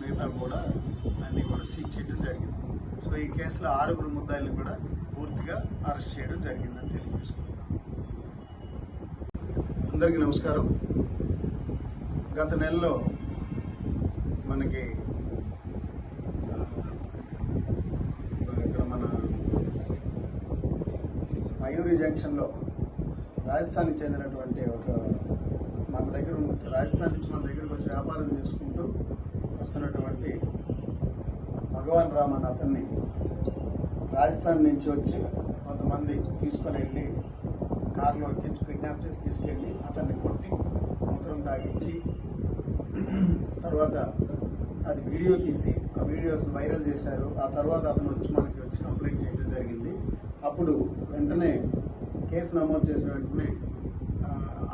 మిగతా కూడా అన్ని కూడా సీజ్ చేయడం జరిగింది. సో ఈ కేసులో ఆరుగురు ముద్దాయిలు కూడా పూర్తిగా అరెస్ట్ చేయడం జరిగిందని తెలియజేసుకుంటున్నాం. అందరికీ నమస్కారం. గత నెలలో మనకి ఇక్కడ మన మయూరి జంక్షన్లో రాజస్థాన్కి చెందినటువంటి ఒక మన దగ్గర రాజస్థాన్ నుంచి మన దగ్గరకు వచ్చి వ్యాపారం చేసుకుంటూ వస్తున్నటువంటి భగవాన్ రామ్ అని అతన్ని రాజస్థాన్ నుంచి వచ్చి కొంతమంది తీసుకొని వెళ్ళి కారులో ఎక్కించి కిడ్నాప్ చేసి తీసుకెళ్ళి అతన్ని కొట్టి మూత్రం తాగించి తర్వాత అది వీడియో తీసి ఆ వీడియోస్ వైరల్ చేశారు. ఆ తర్వాత అతను వచ్చి మనకి వచ్చి కంప్లైంట్ చేయడం జరిగింది. అప్పుడు వెంటనే కేసు నమోదు చేసిన వెంటనే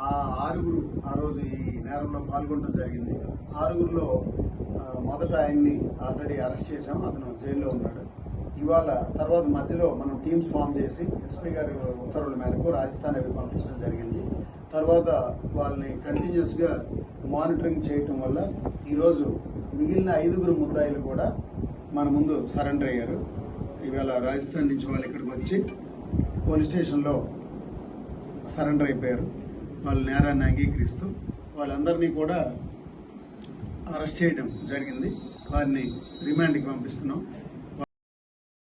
ఆ, ఆరుగురు ఆ రోజు ఈ నేరంలో పాల్గొనడం జరిగింది. ఆరుగురులో మొదట ఆయన్ని ఆల్రెడీ అరెస్ట్ చేశాం. అతను జైల్లో ఉన్నాడు. ఇవాళ తర్వాత మధ్యలో మనం టీమ్స్ ఫామ్ చేసి ఎస్పీ గారి ఉత్తర్వుల మేరకు రాజస్థాన్ అవి పంపించడం జరిగింది. తర్వాత వాళ్ళని కంటిన్యూస్గా మానిటరింగ్ చేయటం వల్ల ఈరోజు మిగిలిన ఐదుగురు ముద్దాయిలు కూడా మన ముందు సరెండర్ అయ్యారు. ఇవాళ రాజస్థాన్ నుంచి వాళ్ళు ఇక్కడికి వచ్చి పోలీస్ స్టేషన్లో సరెండర్ అయిపోయారు. వాళ్ళ నేరాన్ని అంగీకరిస్తూ వాళ్ళందరినీ కూడా అరెస్ట్ చేయడం జరిగింది. వారిని రిమాండ్కి పంపిస్తున్నాం.